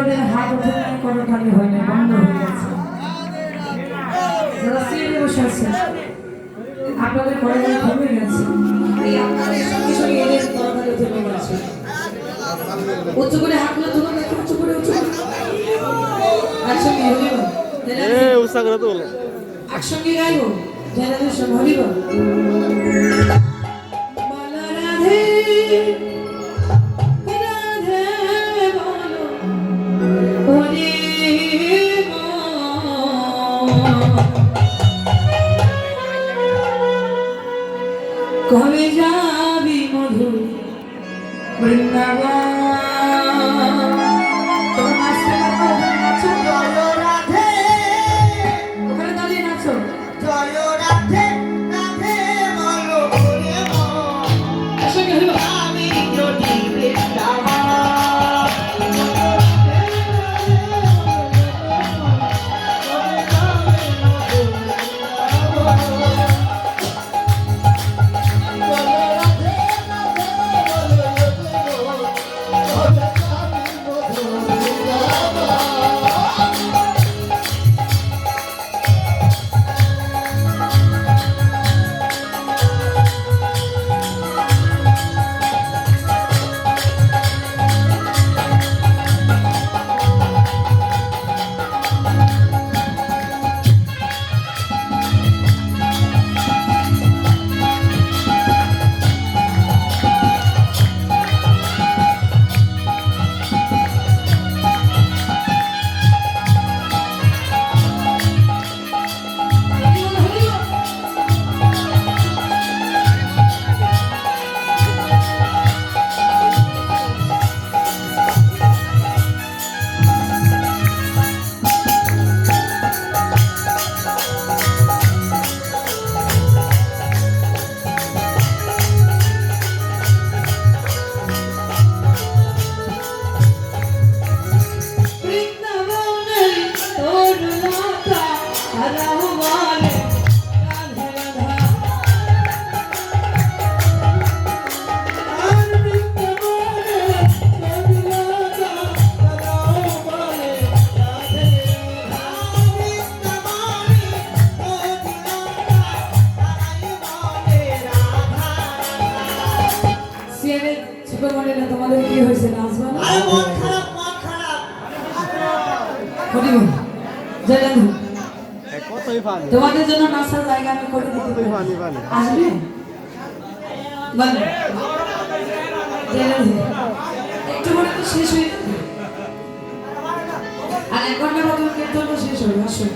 অভিনয় করা খালি হয় না বন্ধ হয়ে গেছে। যারা সিরিয়ালে বসে আছে আপনাদের গেছে। এই আপনাদের সঙ্গে সঙ্গে এদের থেমে গেছে। উঁচু করে হাতগুলো তুলো দেখো উঁচু করে উঁচু করে। একসঙ্গে হরিব উৎসাহ করে তোল একসঙ্গে গাইব জেনারেশন হরিব বলো। রাধে রাধে beijar. তোমাদের কি হয়েছে? নাচবা না মন খারাপ খারাপ হরিব জয় রাধে কতই পানি তোমাদের জন্য নাচার জায়গা আমি করে দিতে পারি। আসবে? বলো। একটু করে তো শেষ হয়ে আর এক ঘণ্টার মতো কীর্তন তো শেষ হবে আসো।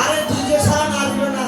আরে তুই যে সারা নাচবে না।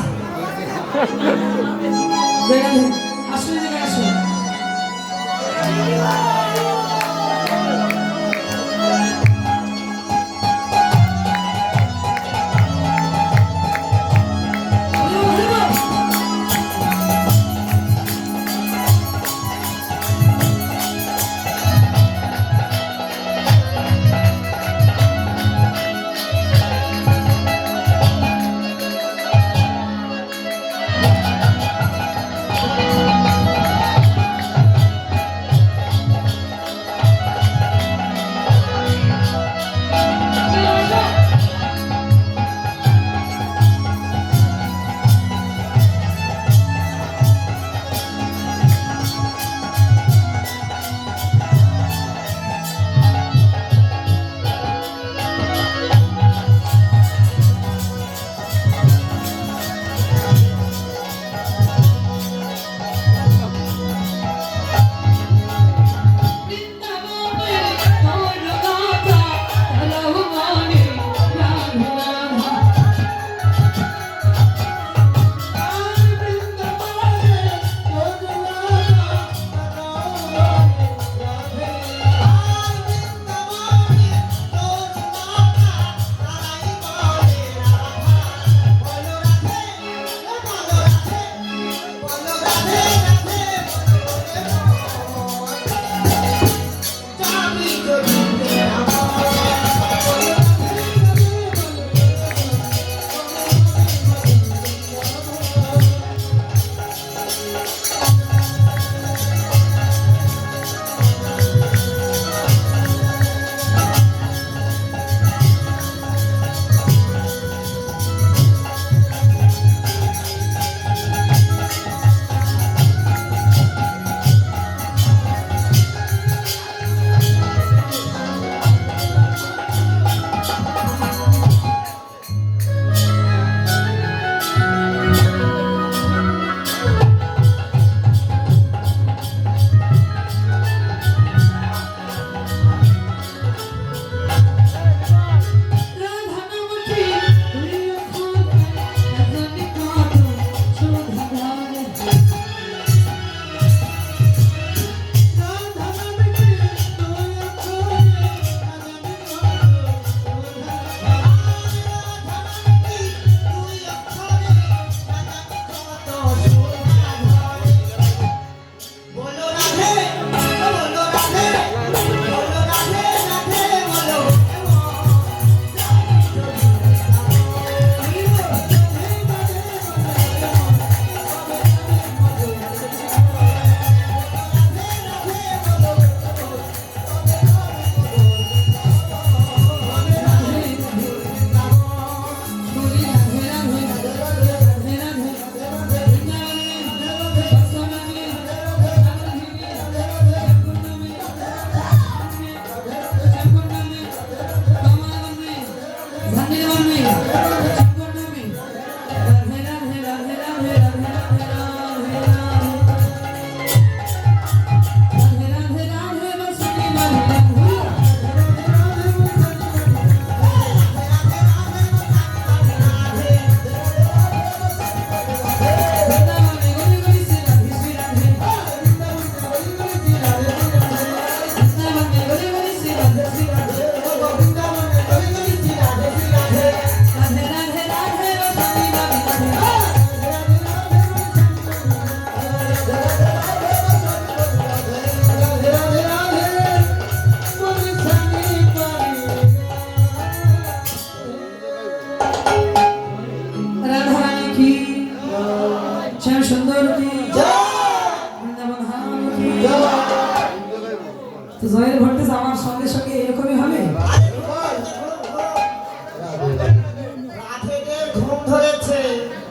ধরেছে।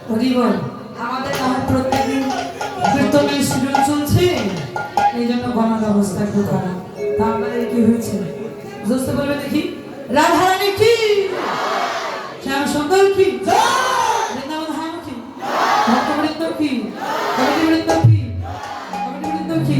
হরি বল আমাদের প্রত্যেকদিন কীর্তনের চলছে, এই জন্য গণার অবস্থা একটু খারাপ। তা আমাদের কি হয়েছে? বুঝতে পারবে দেখি? রাধারানী কি? শ্যাম সুন্দর কি? কি? কি? কি? কি?